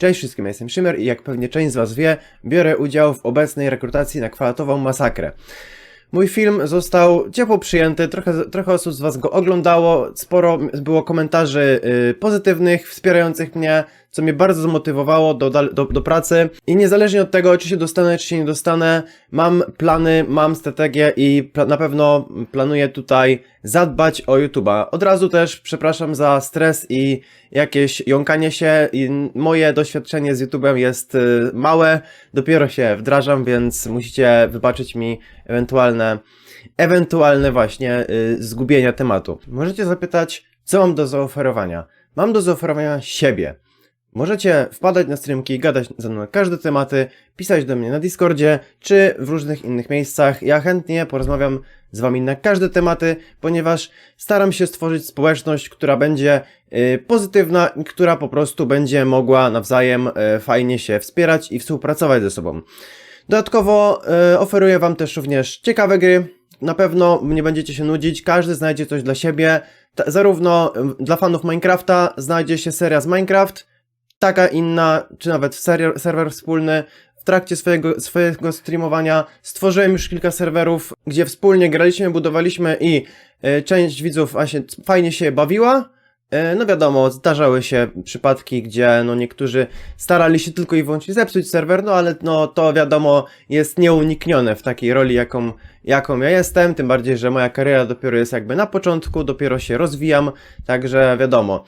Cześć wszystkim, ja jestem Szymer i jak pewnie część z Was wie, biorę udział w obecnej rekrutacji na kwalatową masakrę. Mój film został ciepło przyjęty, trochę, trochę osób z Was go oglądało, sporo było komentarzy y, pozytywnych, wspierających mnie, co mnie bardzo zmotywowało do, do, do pracy. I niezależnie od tego, czy się dostanę, czy się nie dostanę, mam plany, mam strategię i na pewno planuję tutaj zadbać o YouTube'a. Od razu też przepraszam za stres i jakieś jąkanie się. Moje doświadczenie z YouTube'em jest y, małe, dopiero się wdrażam, więc musicie wybaczyć mi ewentualne, ewentualne właśnie y, zgubienia tematu. Możecie zapytać, co mam do zaoferowania. Mam do zaoferowania siebie. Możecie wpadać na streamki, gadać ze mną na każde tematy, pisać do mnie na Discordzie czy w różnych innych miejscach. Ja chętnie porozmawiam z wami na każde tematy, ponieważ staram się stworzyć społeczność, która będzie y, pozytywna i która po prostu będzie mogła nawzajem y, fajnie się wspierać i współpracować ze sobą. Dodatkowo y, oferuję wam też również ciekawe gry. Na pewno nie będziecie się nudzić, każdy znajdzie coś dla siebie. Ta, zarówno y, dla fanów Minecrafta znajdzie się seria z Minecraft, taka inna, czy nawet serwer, serwer wspólny. W trakcie swojego, swojego streamowania stworzyłem już kilka serwerów, gdzie wspólnie graliśmy, budowaliśmy i y, część widzów właśnie fajnie się bawiła. Y, No wiadomo, zdarzały się przypadki, gdzie no niektórzy starali się tylko i wyłącznie zepsuć serwer, no ale no to wiadomo jest nieuniknione w takiej roli, jaką, jaką ja jestem, tym bardziej, że moja kariera dopiero jest jakby na początku, dopiero się rozwijam, także wiadomo.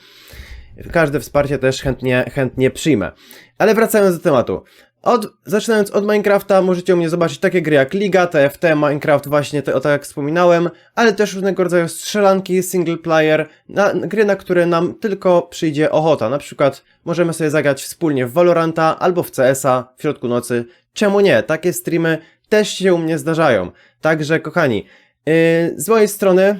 Każde wsparcie też chętnie, chętnie przyjmę. Ale wracając do tematu. Od, zaczynając od Minecrafta, możecie u mnie zobaczyć takie gry jak Liga, TFT, Minecraft, właśnie te, o tak jak wspominałem, ale też różnego rodzaju strzelanki, single player, na, gry, na które nam tylko przyjdzie ochota. Na przykład możemy sobie zagrać wspólnie w Valoranta albo w CS-a w środku nocy. Czemu nie? Takie streamy też się u mnie zdarzają. Także, kochani, yy, z mojej strony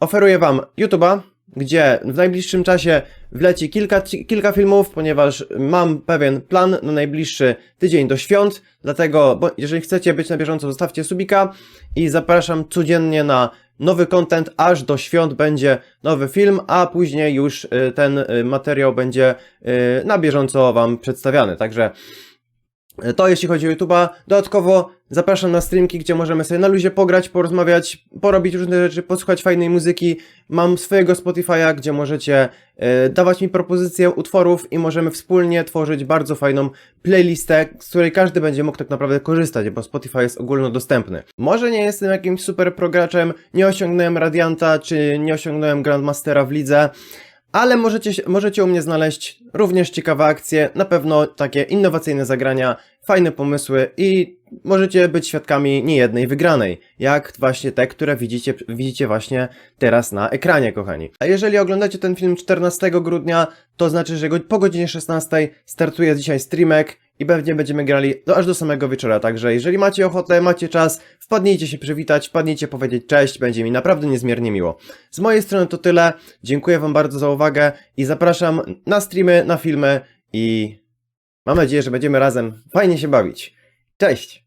oferuję Wam YouTube'a, gdzie w najbliższym czasie wleci kilka, kilka filmów, ponieważ mam pewien plan na najbliższy tydzień do świąt, dlatego bo jeżeli chcecie być na bieżąco, zostawcie subika i zapraszam codziennie na nowy content, aż do świąt będzie nowy film, a później już y, ten y, materiał będzie y, na bieżąco Wam przedstawiany, także to jeśli chodzi o YouTube'a. Dodatkowo zapraszam na streamki, gdzie możemy sobie na luzie pograć, porozmawiać, porobić różne rzeczy, posłuchać fajnej muzyki. Mam swojego Spotify'a, gdzie możecie e, dawać mi propozycje utworów i możemy wspólnie tworzyć bardzo fajną playlistę, z której każdy będzie mógł tak naprawdę korzystać, bo Spotify jest ogólnodostępny. Może nie jestem jakimś super prograczem, nie osiągnąłem Radianta, czy nie osiągnąłem Grandmastera w lidze, ale możecie, możecie u mnie znaleźć również ciekawe akcje, na pewno takie innowacyjne zagrania, fajne pomysły i możecie być świadkami niejednej wygranej, jak właśnie te, które widzicie, widzicie właśnie teraz na ekranie, kochani. A jeżeli oglądacie ten film 14 grudnia, to znaczy, że po godzinie 16 startuje dzisiaj streamek i pewnie będziemy grali do, aż do samego wieczora, także jeżeli macie ochotę, macie czas, wpadnijcie się przywitać, wpadnijcie powiedzieć cześć, będzie mi naprawdę niezmiernie miło. Z mojej strony to tyle, dziękuję wam bardzo za uwagę i zapraszam na streamy, na filmy i mam nadzieję, że będziemy razem fajnie się bawić. Cześć!